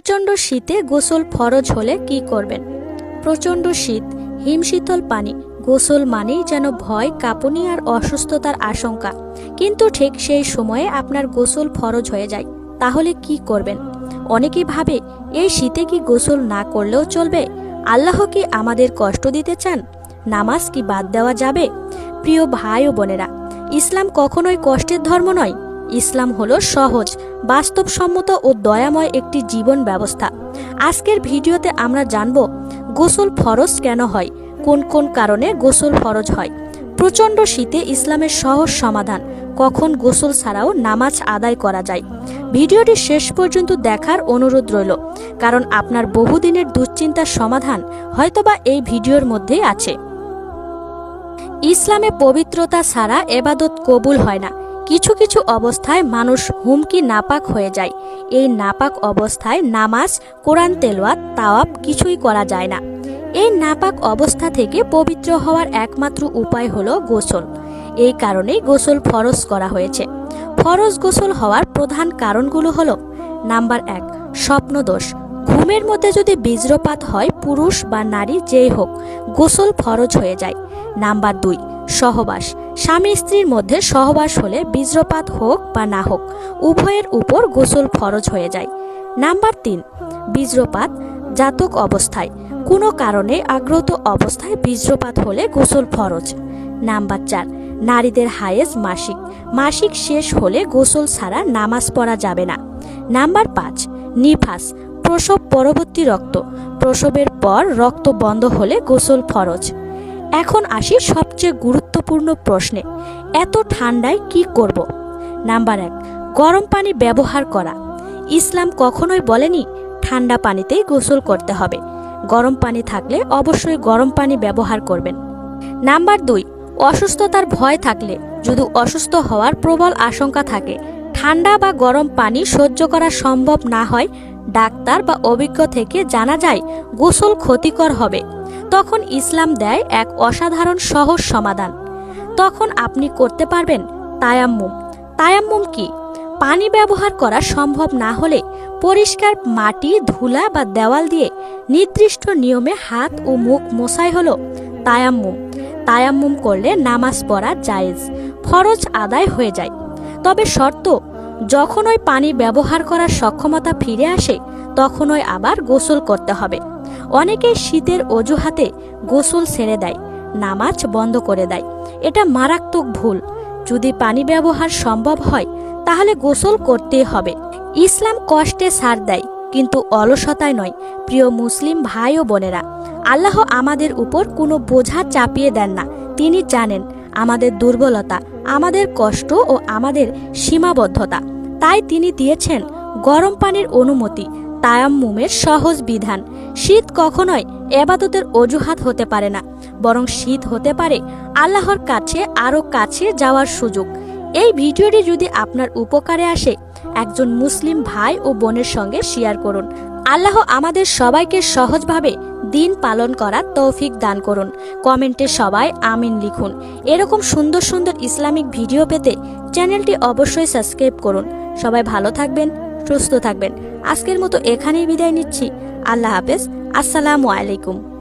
প্রচণ্ড শীতে গোসল ফরজ হলে কি করবেন? প্রচণ্ড শীত, হিমশীতল পানি। গোসল মানেই যেন ভয়, কাঁপুনি আর অসুস্থতার আশঙ্কা। কিন্তু ঠিক সেই সময়ে আপনার গোসল ফরজ হয়ে যায়। তাহলে কি করবেন? অনেকেই ভাবে, এই শীতে কি গোসল না করলেও চলবে? আল্লাহ কি আমাদের কষ্ট দিতে চান? নামাজ কি বাদ দেওয়া যাবে? প্রিয় ভাই ও বোনেরা, ইসলাম কখনোই কষ্টের ধর্ম নয়। ইসলাম হলো সহজ বাস্তবসম্মত ও দয়াময় একটি জীবন ব্যবস্থা। আজকের ভিডিওতে আমরা জানব, গোসল ফরজ কেন হয়? কোন কোন কারণে গোসল ফরজ হয়? প্রচণ্ড শীতে ইসলামের সহজ সমাধান, কখন গোসল ছাড়াও নামাজ আদায় করা যায়? ভিডিওটি শেষ পর্যন্ত দেখার অনুরোধ রইল, কারণ আপনার বহুদিনের দুশ্চিন্তার সমাধান হয়তোবা এই ভিডিওর মধ্যেই আছে। ইসলামে পবিত্রতা ছাড়া এবাদত কবুল হয় না। কিছু কিছু অবস্থায় মানুষ হুমকি নাপাক হয়ে যায়। এই নাপাক অবস্থায় নামাজ, কোরআন তেলোয়াত তাওয়াব কিছুই করা যায় না। এই নাপাক অবস্থা থেকে পবিত্র হওয়ার একমাত্র উপায় হলো গোসল। এই কারণেই গোসল ফরজ করা হয়েছে। ফরজ গোসল হওয়ার প্রধান কারণগুলো হলো, নাম্বার এক, স্বপ্নদোষ। ঘুমের মধ্যে যদি বীজ্রপাত হয়, পুরুষ বা নারী যেই হোক, গোসল ফরজ হয়ে যায়। নাম্বার দুই সহবাস। স্বামী স্ত্রীর মধ্যে সহবাস হলে বীজ্রপাত হোক বা না হোক, উভয়ের উপর গোসল ফরজ হয়ে যায়। নাম্বার তিন, বীজ্রপাত জাতক অবস্থায়। কোনো কারণে আগ্রত অবস্থায় বীজ্রপাত হলে গোসল ফরজ। নাম্বার চার, নারীদের হায়েজ মাসিক। মাসিক শেষ হলে গোসল ছাড়া নামাজ পড়া যাবে না। নাম্বার পাঁচ, নিফাস, প্রসব পরবর্তী রক্ত। প্রসবের পর রক্ত বন্ধ হলে গোসল ফরজ। এখন আসি সবচেয়ে গুরুত্বপূর্ণ প্রশ্নে। এত ঠান্ডায় কি করব? নাম্বার এক, গরম পানি ব্যবহার করা। ইসলাম কখনোই বলেনি ঠান্ডা পানিতেই গোসল করতে হবে। গরম পানি থাকলে অবশ্যই গরম পানি ব্যবহার করবেন। নাম্বার দুই, অসুস্থতার ভয় থাকলে যদি অসুস্থ হওয়ার প্রবল আশঙ্কা থাকে, ঠান্ডা বা গরম পানি সহ্য করা সম্ভব না হয়, ডাক্তার বা অভিজ্ঞ থেকে জানা যায় গোসল ক্ষতিকর হবে। তখন ইসলাম দেয় এক অসাধারণ সহজ সমাধান। তখন আপনি করতে পারবেন তায়াম্মুম। তায়াম্মুম কি? পানি ব্যবহার করা সম্ভব না হলে পরিষ্কার মাটি, ধুলা বা দেওয়াল দিয়ে নির্দিষ্ট নিয়মে হাত ও মুখ মোছাই হলো তায়াম্মুম। তায়াম্মুম করলে নামাজ পড়া জায়েজ, ফরজ আদায় হয়ে যায়। তবে শর্ত, যখন ওই পানি ব্যবহার করার সক্ষমতা ফিরে আসে তখনই আবার গোসল করতে হবে। অনেকেই শীতের অজুহাতে গোসল ছেড়ে দেয়, নামাজ বন্ধ করে দেয়। এটা মারাত্মক ভুল। যদি পানি ব্যবহার সম্ভব হয়, তাহলে গোসল করতেই হবে। ইসলাম কষ্টে ছাড় দেয়, কিন্তু অলসতায় নয়। প্রিয় মুসলিম ভাই ও বোনেরা, আল্লাহ আমাদের উপর কোনো বোঝা চাপিয়ে দেন না। তিনি জানেন, আমাদের দুর্বলতা, আমাদের কষ্ট ও আমাদের সীমাবদ্ধতা। তাই তিনি দিয়েছেন গরম পানির অনুমতি। তায়াম্মুমের সহজ বিধান। শীত কখনোই এবাদতের অজুহাত হতে পারে না, বরং শীত হতে পারে আল্লাহর কাছে আরও কাছে যাওয়ার সুযোগ। এই ভিডিওটি যদি আপনার উপকারে আসে, একজন মুসলিম ভাই ও বোনের সঙ্গে শেয়ার করুন। আল্লাহ আমাদের সবাইকে সহজভাবে দিন পালন করার তৌফিক দান করুন। কমেন্টে সবাই আমিন লিখুন। এরকম সুন্দর সুন্দর ইসলামিক ভিডিও পেতে চ্যানেলটি অবশ্যই সাবস্ক্রাইব করুন। সবাই ভালো থাকবেন। সুস্থ থাকবেন। আজকের মতো এখানেই বিদায় নিচ্ছি। আল্লাহ হাফেজ। আসসালামু আলাইকুম।